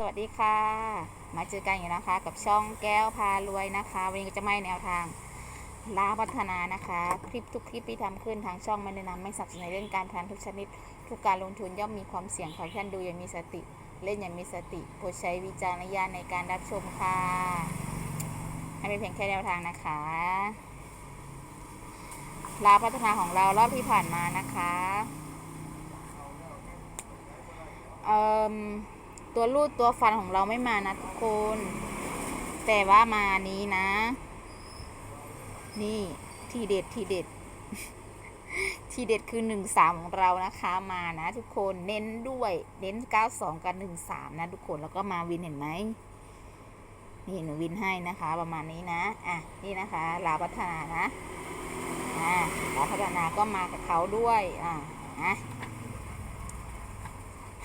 สวัสดีค่ะ มาเจอกันอยู่นะคะ กับช่องแก้วพารวยนะคะ วันนี้ก็จะไม่แนวทางลาพัฒนานะคะ คลิปทุกคลิปที่ทำขึ้นทางช่องไม่แนะนำไม่สับสนุนเรื่องการพนันทุกชนิด ทุกการลงทุนย่อมมีความเสี่ยงขอท่านดูอย่างมีสติ เล่นอย่างมีสติโปรดใช้วิจารณญาณในการรับชมค่ะให้เป็นเพียงแค่แนวทางนะคะลาพัฒนาของเรารอบที่ผ่านมานะคะเอ่ม ตัวรูดตัวฟันของเราไม่มานะทุกคน แต่ว่ามานี้นะ นี่ทีเด็ดทีเด็ด ทีเด็ดคือหนึ่งสามของเรานะคะมานะทุกคนเน้นด้วย เน้นเก้าสองกับหนึ่งสามนะทุกคนแล้วก็มาวินเห็นไหมนี่หนูวินให้นะคะ ประมาณนี้นะ อะ นี่นะคะ ลาพัฒนานะ อ่าลาพัฒนาก็มากับเขาด้วย อ่านะ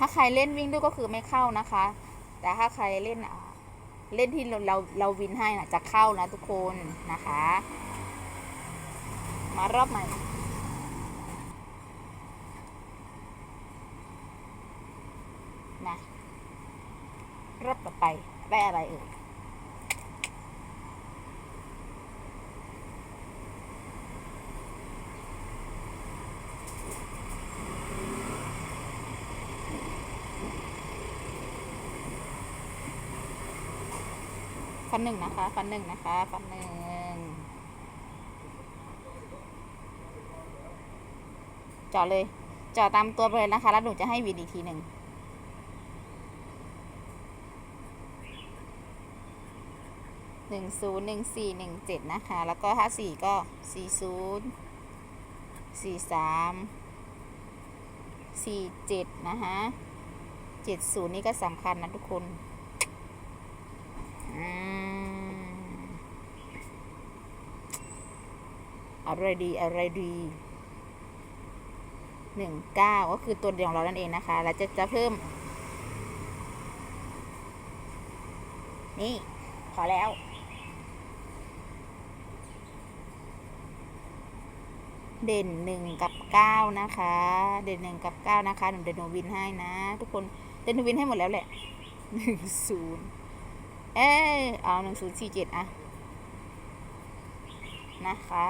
ถ้าใครเล่นวิ่งด้วยก็คือไม่เข้านะคะ แต่ถ้าใครเล่นเล่นที่เราเราเราวินให้นะจะเข้านะทุกคนนะคะ มารอบใหม่นะรอบต่อไปได้อะไรเอ่ย ฟันหนึ่งนะคะ ฟันหนึ่งนะคะ ฟันหนึ่งเจาะเลยเจาะตามตัวไปเลยนะคะ แล้วหนูจะให้วินอีกทีหนึ่งหนึ่งศูนย์หนึ่งสี่หนึ่งเจ็ดนะคะ แล้วก็ถ้าสี่ก็สี่ศูนย์สี่สามสี่เจ็ดนะคะเจ็ดศูนย์นี่ก็สำคัญนะทุกคน อืม อะไรดีอะไรดีหนึ่งเก้าก็คือตัวเดียวของเรานั่นเองนะคะ แล้วจะจะเพิ่ม นี่ พอแล้ว เด่นหนึ่งกับเก้านะคะ เด่นหนึ่งกับเก้านะคะหนูเดนโนวินให้นะ ทุกคนเดนโนวินให้หมดแล้วแหละหนึ่งศูนย์เออเอาหนึ่งศูนย์สี่เจ็ดอะนะคะ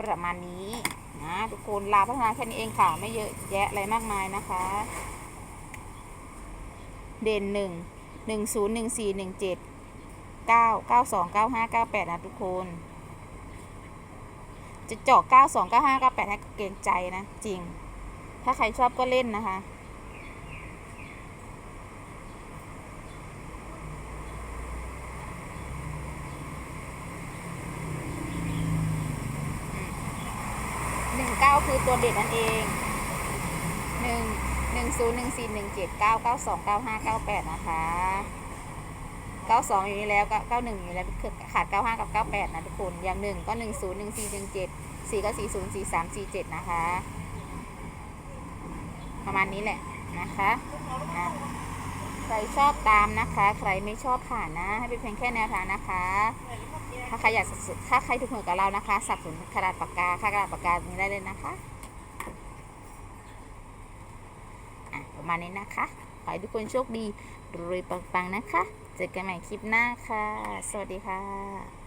ประมาณนี้นะทุกคนลาพัฒนาแค่นี้เองค่ะ ไม่เยอะแยะอะไรมากมายนะคะ เด่นหนึ่งหนึ่งศูนย์หนึ่งสี่หนึ่งเจ็ดเก้าเก้าสองเก้าห้าเก้าแปดนะทุกคน จะเจาะเก้าสองเก้าห้าเก้าแปดให้เกรงใจนะ จริง ถ้าใครชอบก็เล่นนะคะ หนึ่งเก้าคือตัวเด็ดนั่นเองหนึ่งหนึ่งศูนย์หนึ่งสี่หนึ่งเจ็ดเก้าเก้าสองเก้าห้าเก้าแปดนะคะเก้าสองอยู่นี่แล้วเก้าหนึ่งอยู่แล้วคือขาดเก้าห้ากับเก้าแปดนะทุกคนอย่างหนึ่งก็หนึ่งศูนย์หนึ่งสี่หนึ่งเจ็ดสี่ก็สี่ศูนย์สี่สามสี่เจ็ดนะคะ ประมาณนี้แหละนะคะใครชอบตามนะคะ ใครไม่ชอบผ่านนะ ให้เป็นเพียงแค่แนวทางนะคะ ถ้าใครอยากสถ้าใครถูกหวยกับเรานะคะ สับสนกระดาษปากกาค่ากระดาษปากกาตรงนี้ได้เลยนะคะอะประมาณนี้นะคะ ขอให้ทุกคนโชคดีรวยปังๆนะคะ เจอกันใหม่คลิปหน้าค่ะ สวัสดีค่ะ